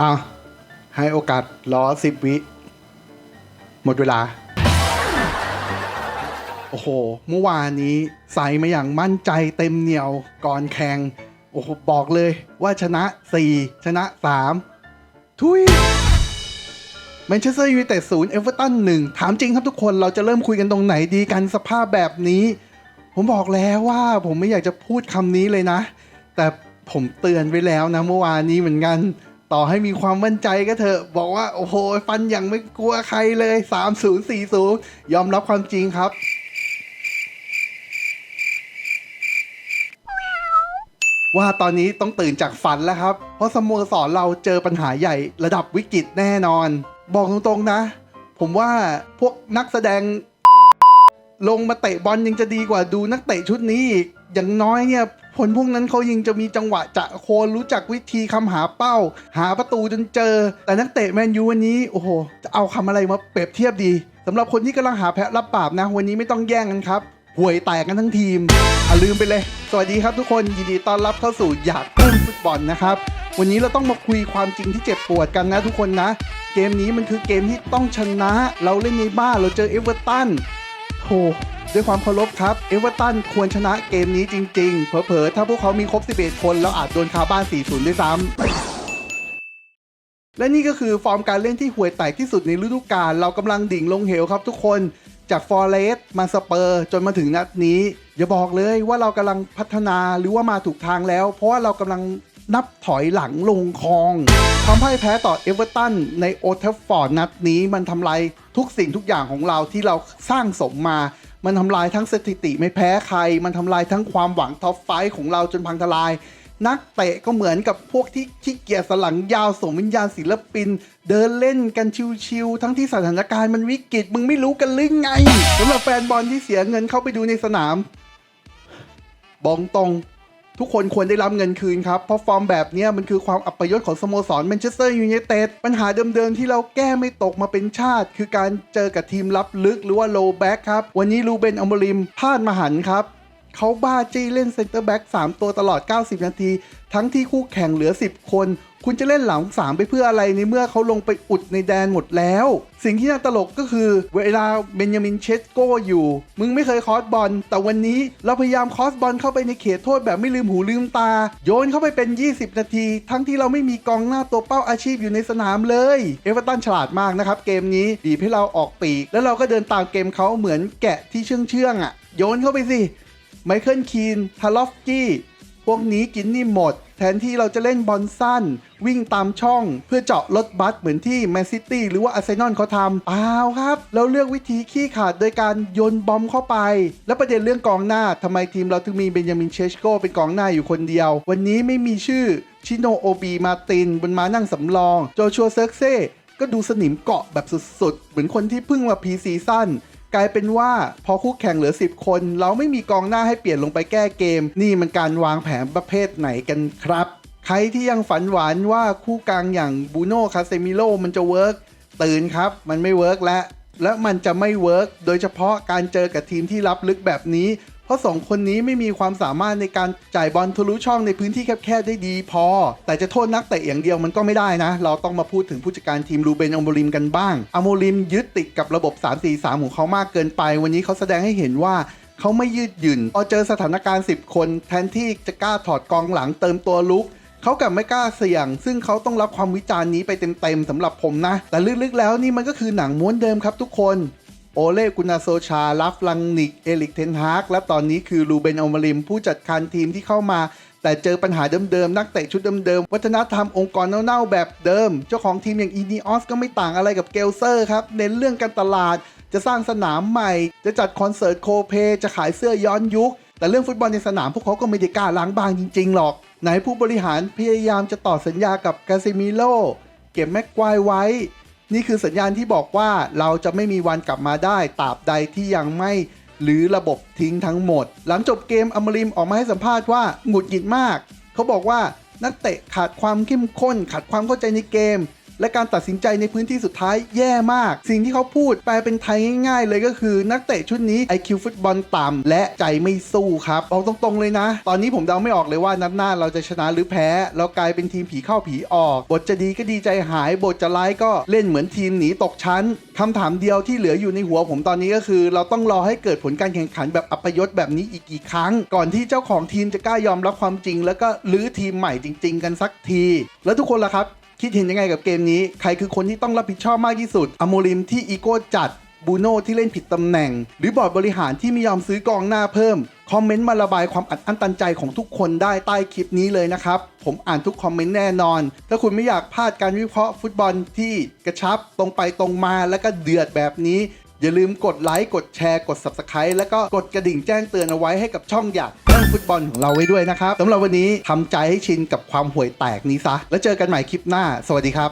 อะให้โอกาสล้อสิบวิ หมดเวลา โอ้โห เมื่อวานนี้ใส่มาอย่างมั่นใจเต็มเหนียวก่อนแข่งโอ้โห บอกเลยว่าชนะ 4 ชนะ 3 ทุยแมนเชสเตอร์ยูไนเต็ดศูนย์เอเวอร์ตันหนึ่งถามจริงครับทุกคนเราจะเริ่มคุยกันตรงไหนดีกันสภาพแบบนี้ ผมบอกแล้วว่าผมไม่อยากจะพูดคำนี้เลยนะ แต่ผมเตือนไว้แล้วนะเมื่อวานนี้เหมือนกัน ต่อให้มีความมั่นใจก็เถอะ บอกว่า โอ้โห ฟันอย่างไม่กลัวใครเลย 3040 ยอมรับความจริงครับ ว่าตอนนี้ต้องตื่นจากฝันแล้วครับ เพราะสโมสรเราเจอปัญหาใหญ่ระดับวิกฤตแน่นอน บอกตรงๆนะ ผมว่าพวกนักแสดง ลงมาเตะบอลยังจะดีกว่าดูนักเตะชุดนี้อีกอย่างน้อยเนี่ย ลพวกนั้นเขายังจะมีจังหวะจะโคนรู้จักวิธีคำหาเป้า หาประตูจนเจอ แต่นักเตะแมนยูวันนี้โอ้โหจะเอาคำอะไรมาเปรียบเทียบดีสำหรับคนที่กำลังหาแพะรับบาปนะ วันนี้ไม่ต้องแย่งกันครับห่วยแตกกันทั้งทีมอะลืมไปเลย สวัสดีครับทุกคนยินดีต้อนรับเข้าสู่อยากเล่นฟุตบอลนะครับวันนี้เราต้องมาคุยความจริงที่เจ็บปวดกันนะทุกคนนะ เกมนี้มันคือเกมที่ต้องชนะ เราเล่นในบ้านเราเจอเอเวอร์ตันโห ด้วยความเคารพครับ เอเวอร์ตันควรชนะเกมนี้จริง ๆ เผลอๆ ถ้าพวกเขามีครบ 11 คนแล้วอาจโดนคาบ้าน 4-0 ด้วยซ้ำและนี่ก็คือฟอร์มการเล่นที่ห่วยแตกที่สุดในฤดูกาลเรากำลังดิ่งลงเหวครับทุกคนจากฟอร์เรสต์มาสเปอร์จนมาถึงนัดนี้ อย่าบอกเลยว่าเรากำลังพัฒนาหรือว่ามาถูกทางแล้ว เพราะว่าเรากำลังนับถอยหลังลงคลองความพ่ายแพ้ต่อเอเวอร์ตันในโอเทฟฟอร์ดนัดนี้มันทำลายทุกสิ่งทุกอย่างของเราที่เราสร้างสมมา มันทำลายทั้งสถิติไม่แพ้ใคร มันทำลายทั้งความหวังท็อปไฟของเราจนพังทลาย นักเตะก็เหมือนกับพวกที่ขี้เกียจสลังยาวส่งวิญญาณศิลปิน เดินเล่นกันชิวๆทั้งที่สถานการณ์มันวิกฤตมึงไม่รู้กันหรือไงสำหรับแฟนบอลที่เสียเงินเข้าไปดูในสนามบอกตรง ทุกคนควรได้รับเงินคืนครับ เพราะฟอร์มแบบนี้มันคือความอัปยศของสโมสรแมนเชสเตอร์ยูไนเต็ดปัญหาเดิมๆที่เราแก้ไม่ตกมาเป็นชาติ คือการเจอกับทีมรับลึกหรือว่าโลแบ็กครับ วันนี้ลูเบนอมริมพลาดมาหันครับ เขาบ้าจี้เล่นเซนเตอร์แบ็ก3ตัวตลอด 90 นาที ทั้งที่คู่แข่งเหลือ 10 คน คุณจะเล่นหลัง 3 ไปเพื่ออะไรในเมื่อเขาลงไปอุดในแดนหมดแล้ว สิ่งที่น่าตลกก็คือ เวลาเบนยามินเชสโกอยู่ มึงไม่เคยคอสบอล แต่วันนี้เราพยายามคอสบอลเข้าไปในเขตโทษแบบไม่ลืมหูลืมตา โยนเข้าไปเป็น 20 นาที ทั้งที่เราไม่มีกองหน้าตัวเป้าอาชีพอยู่ในสนามเลย เอเวอร์ตันฉลาดมากนะครับเกมนี้บีบให้เราออกปีกแล้วเราก็เดินตามเกมเขาเหมือนแกะที่เชื่องเชื่องๆอะโยนเข้าไปสิ ไมเคิลคีนทาลอฟกี้ พวกนี้กินนี่หมด แทนที่เราจะเล่นบอลสั้น วิ่งตามช่องเพื่อเจาะรถบัสเหมือนที่แมนซิตี้หรือว่าอาร์เซนอลเขาทำเปล่าครับ เราเลือกวิธีขี้ขาดโดยการโยนบอมเข้าไป แล้วประเด็นเรื่องกองหน้าทำไมทีมเราถึงมีเบนยามินเชชโกเป็นกองหน้าอยู่คนเดียว วันนี้ไม่มีชื่อชิโนโอบีมาตินบนมานั่งสำรองโจชัวเซิร์กเซ่ก็ดูสนิมเกาะแบบสุดๆ เหมือนคนที่เพิ่งมาพีซีซั่น กลายเป็นว่าพอคู่แข่งเหลือ 10 คน เราไม่มีกองหน้าให้เปลี่ยนลงไปแก้เกม นี่มันการวางแผนประเภทไหนกันครับ ใครที่ยังฝันหวานว่าคู่กลางอย่างบูโน่คาเซมิโลมันจะเวิร์กตื่นครับ มันไม่เวิร์กแล้วและมันจะไม่เวิร์กโดยเฉพาะการเจอกับทีมที่รับลึกแบบนี้ ราะสองคนนี้ไม่มีความสามารถในการจ่ายบอลทะลุช่องในพื้นที่แคบๆได้ดีพอ แต่จะโทษนักเตะอย่างเดียวมันก็ไม่ได้นะ เราต้องมาพูดถึงผู้จัดการทีมรูเบนอโมริมกันบ้างอโมริมยึดติดกับระบบ 3-4-3 ของเขามากเกินไป วันนี้เขาแสดงให้เห็นว่าเขาไม่ยืดหยุ่นพอเจอสถานการณ์ 10 คน แทนที่จะกล้าถอดกองหลังเติมตัวลุกเขากลับไม่กล้าเสี่ยง ซึ่งเขาต้องรับความวิจารณ์นี้ไปเต็มๆสำหรับผมนะ แต่ลึกๆแล้วนี่มันก็คือหนังม้วนเดิมครับทุกคน โอเล่กุนาโซชา ลัฟลังนิก เอลิกเทนฮากและตอนนี้คือรูเบนอมริม ผู้จัดการทีมที่เข้ามา แต่เจอปัญหาเดิมๆ นักเตะชุดเดิมๆ วัฒนธรรมองค์กรเน่าๆ แบบเดิม เจ้าของทีมอย่างอีนีออสก็ไม่ต่างอะไรกับเกลเซอร์ครับ เน้นเรื่องการตลาด จะสร้างสนามใหม่ จะจัดคอนเสิร์ตโคเพ จะขายเสื้อย้อนยุค แต่เรื่องฟุตบอลในสนามพวกเขาก็ไม่ได้กล้าล้างบางจริงๆหรอกไหนผู้บริหารพยายามจะต่อสัญญากับกาซิมิโลเก็บแม็กควายไว้ นี่คือสัญญาณที่บอกว่าเราจะไม่มีวันกลับมาได้ตราบใดที่ยังไม่หรือระบบทิ้งทั้งหมด หลังจบเกมอมริมออกมาให้สัมภาษณ์ว่าหงุดหงิดมาก เขาบอกว่านักเตะขาดความเข้มข้น ขาดความเข้าใจในเกม และการตัดสินใจในพื้นที่สุดท้ายแย่มาก สิ่งที่เขาพูดแปลเป็นไทยง่ายๆ เลยก็คือนักเตะชุดนี้ IQ ฟุตบอลต่ำและใจไม่สู้ครับเอาตรงๆเลยนะ ตอนนี้ผมเดาไม่ออกเลยว่านัดหน้าเราจะชนะหรือแพ้เรากลายเป็นทีมผีเข้าผีออก บทจะดีก็ดีใจหาย บทจะร้ายก็เล่นเหมือนทีมหนีตกชั้นคำถามเดียวที่เหลืออยู่ในหัวผมตอนนี้ก็คือ เราต้องรอให้เกิดผลการแข่งขันแบบอัปยศแบบนี้อีกกี่ครั้ง ก่อนที่เจ้าของทีมจะกล้ายอมรับความจริง แล้วก็ลื้อทีมใหม่จริง ๆ กันสักที แล้วทุกคนล่ะครับ คิดเห็นยังไงกับเกมนี้ ใครคือคนที่ต้องรับผิดชอบมากที่สุด อโมริมที่อีโก้จัด บูโน่ที่เล่นผิดตำแหน่ง หรือบอร์ดบริหารที่ไม่ยอมซื้อกองหน้าเพิ่ม คอมเมนต์มาระบายความอัดอั้นตันใจของทุกคนได้ใต้คลิปนี้เลยนะครับ ผมอ่านทุกคอมเมนต์แน่นอน ถ้าคุณไม่อยากพลาดการวิเคราะห์ฟุตบอลที่กระชับตรงไปตรงมาและก็เดือดแบบนี้ อย่าลืมกดไลค์กดแชร์กด Subscribe แล้วก็กดกระดิ่งแจ้งเตือนเอาไว้ให้กับช่องอยากเล่นฟุตบอลของเราไว้ด้วยนะครับสำหรับวันนี้ทำใจให้ชินกับความห่วยแตกนี้ซะ แล้วเจอกันใหม่คลิปหน้า สวัสดีครับ